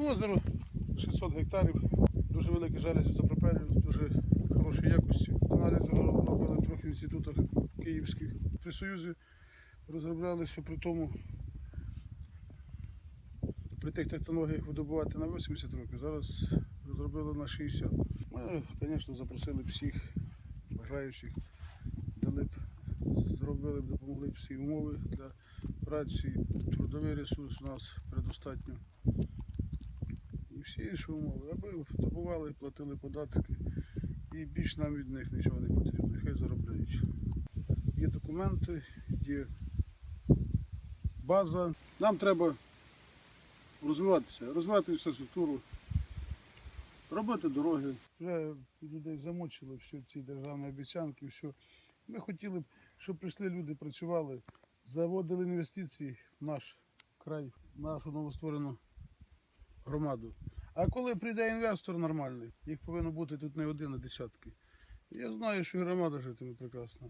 Ну, озеро 600 гектарів, дуже велике жалюзі запропелів, дуже хорошої якості. Аналізи робили трохи в інститутах київських. При Союзі розробляли, що при тому при тих технологіях видобувати на 80 років, зараз розробили на 60. Ми, звісно, запросили всіх бажаючих, дали б, зробили б, допомогли б всі умови для праці, трудовий ресурс у нас предостатньо. Всі умови, аби добували, платили податки, і більш нам від них нічого не потрібно, хай заробляють. Є документи, є база. Нам треба розвиватися, розвивати інфраструктуру, робити дороги. Вже людей замочили всі ці державні обіцянки, все. Ми хотіли б, щоб прийшли люди, працювали, заводили інвестиції в наш край, в нашу новостворену громаду. А коли прийде інвестор нормальний, їх повинно бути тут не один, а десятки. Я знаю, що громада житиме прекрасно.